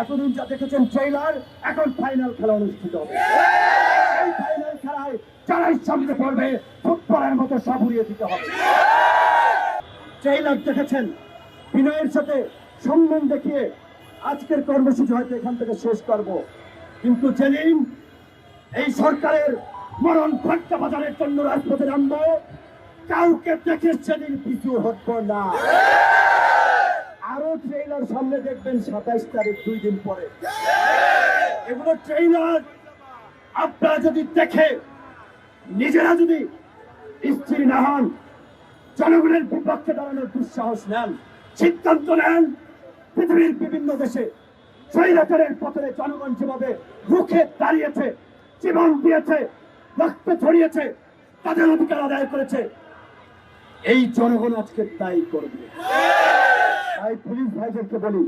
এতদিন যা দেখেছেন ট্রেইলার, এখন ফাইনাল খেলা অনুষ্ঠিত হবে। এই ফাইনাল খেলায় যারাই সামনে পড়বে, ফুটবলের মতো সব দিতে হবে। ট্রেইলার দেখেছেন? বিনয়ের সাথে সম্মান দেখিয়ে আজকের কর্মসূচি হয়তো এখান থেকে শেষ করব। কিন্তু যেদিন এই সরকারের মরণ ঘটকা বাজারের জন্য রাজপথে নামবো, কাউকে দেখে সেদিন পিছু হটব না। ট্রেইলার সামনে দেখবেন সাতাইশ তারিখ দুই দিন পরে। এগুলো ট্রেইলার আপনারা যদি দেখে, নিজেরা যদি স্থির না হন, জনগণের বিপক্ষে দাঁড়ানোর দুঃসাহস নেন, সিদ্ধান্ত নেন, পৃথিবীর বিভিন্ন দেশে স্বৈরাচারের পথে জনগণ যেভাবে রুখে দাঁড়িয়েছে, জীবন দিয়েছে, রক্ত ছড়িয়েছে, তাদের অধিকার আদায় করেছে, এই জনগণ আজকে তাই করবে। তাই পুলিশ ভাইদেরকে বলি,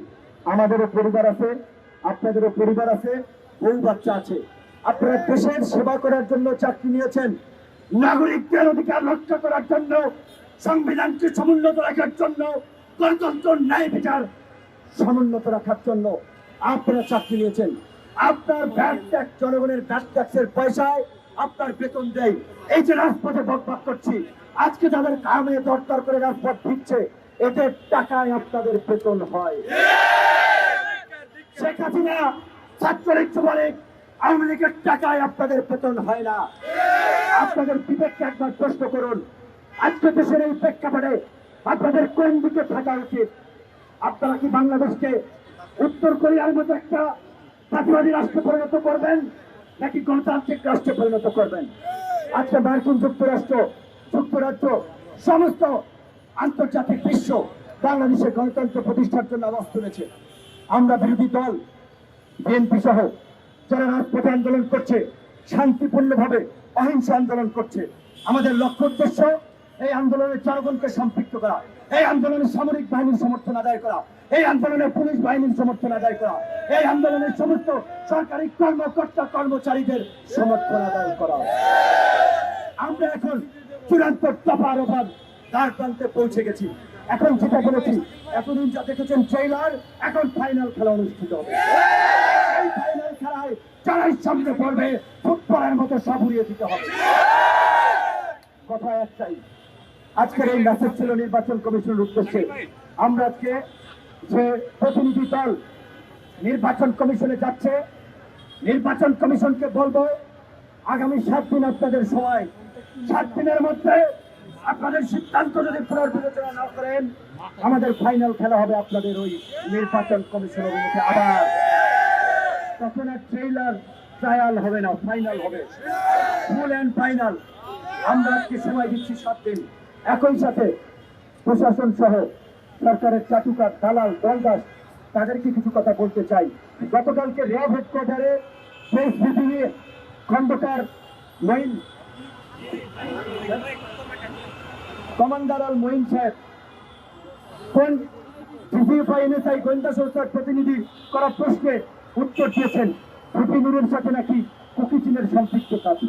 আমাদেরও পরিবার আছে, আপনাদেরও পরিবার আছে, বউ বাচ্চা আছে। আপনারা দেশের সেবা করার জন্য চাকরি নিয়েছেন, নাগরিকদের অধিকার রক্ষা করার জন্য, সংবিধানকে সমুন্নত রাখার জন্য, গণতন্ত্র ন্যায় বিচার সমুন্নত রাখার জন্য আপনারা চাকরি নিয়েছেন। আপনার ব্যাট ট্যাক্স জনগণের ব্যাট ট্যাক্সের পয়সায় আপনার বেতন দেয়। এই যে রাজপথে বকবাক করছি, আজকে যাদের কামে দরকার করে রাজপথ দিচ্ছে এদের টাকায় আপনাদের বেতন হয়। শেখ হাসিনা ছাত্রলীগ যুবলীগ আওয়ামী লীগের টাকায় আপনাদের বেতন হয় না। আপনাদের বিবেককে একবার প্রশ্ন করুন, আজকে দেশের এই প্রেক্ষাপটে আপনাদের কোন দিকে থাকা উচিত? আপনারা কি বাংলাদেশকে উত্তর কোরিয়ার মতো একটা জাতিবাদী রাষ্ট্রে পরিণত করবেন, নাকি গণতান্ত্রিক রাষ্ট্রে পরিণত করবেন? আজকে মার্কিন যুক্তরাষ্ট্র, যুক্তরাজ্য, সমস্ত আন্তর্জাতিক বিশ্ব বাংলাদেশের গণতন্ত্র প্রতিষ্ঠার জন্য আওয়াজ তুলেছে। আমরা বিরোধী দল, বিএনপি সহ যারা রাজপথে আন্দোলন করছে, শান্তিপূর্ণভাবে অহিংসা আন্দোলন করছে, আমাদের লক্ষ্য উদ্দেশ্য এই আন্দোলনের জনগণকে সম্পৃক্ত করা, এই আন্দোলনের সামরিক বাহিনীর সমর্থন আদায় করা, এই আন্দোলনের পুলিশ বাহিনীর সমর্থন আদায় করা, এই আন্দোলনের সমস্ত সরকারি কর্মকর্তা কর্মচারীদের সমর্থন আদায় করা। আমরা এখন চূড়ান্ত অভাব দ্বার প্রান্তে পৌঁছে গেছি। এখন যেটা বলেছি, এতদিন যা দেখেছেন ট্রেইলার এখন ফাইনাল খেলা অনুষ্ঠিত হবে। এই ফাইনাল খেলায় যারাই সামনে পড়বে, ফুটবলের মতো সব উড়িয়ে দিতে হবে। কথা একটাই আজকের এই মেসেজ ছিল নির্বাচন কমিশনের উদ্দেশ্যে। আমরা আজকে যে প্রতিনিধি দল নির্বাচন কমিশনে যাচ্ছে, নির্বাচন কমিশনকে বলব, আগামী সাত দিন আপনাদের সময়, সাত দিনের মধ্যে আপনাদের সিদ্ধান্ত যদি পুনর্বিবেচনা না করেন, আমাদের ফাইনাল খেলা হবে আপনাদের ওই নির্বাচন কমিশনের মুখে আবার। তখন আর ট্রেইলার ট্রায়াল হবে না ফাইনাল হবে। ফুল অ্যান্ড ফাইনাল আমরা আজকে সময় দিচ্ছি সাত দিন। একই সাথে প্রশাসন সহ সরকারের চাটুকার দালাল, দলদাস তাদেরকে কিছু কথা বলতে চাই? গতকালকে র্যাব হেডকোয়ার্টারে প্রেস মিটিংয়ে খন্দকার মঈন কমান্ডার আল মঈন সাহেব, কোন এনএসআই গোয়েন্দা সংস্থার প্রতিনিধি করা প্রশ্নে উত্তর দিয়েছেন? সিপি নুরের সাথে নাকি কুকিচিনের সম্পৃক্ত আছে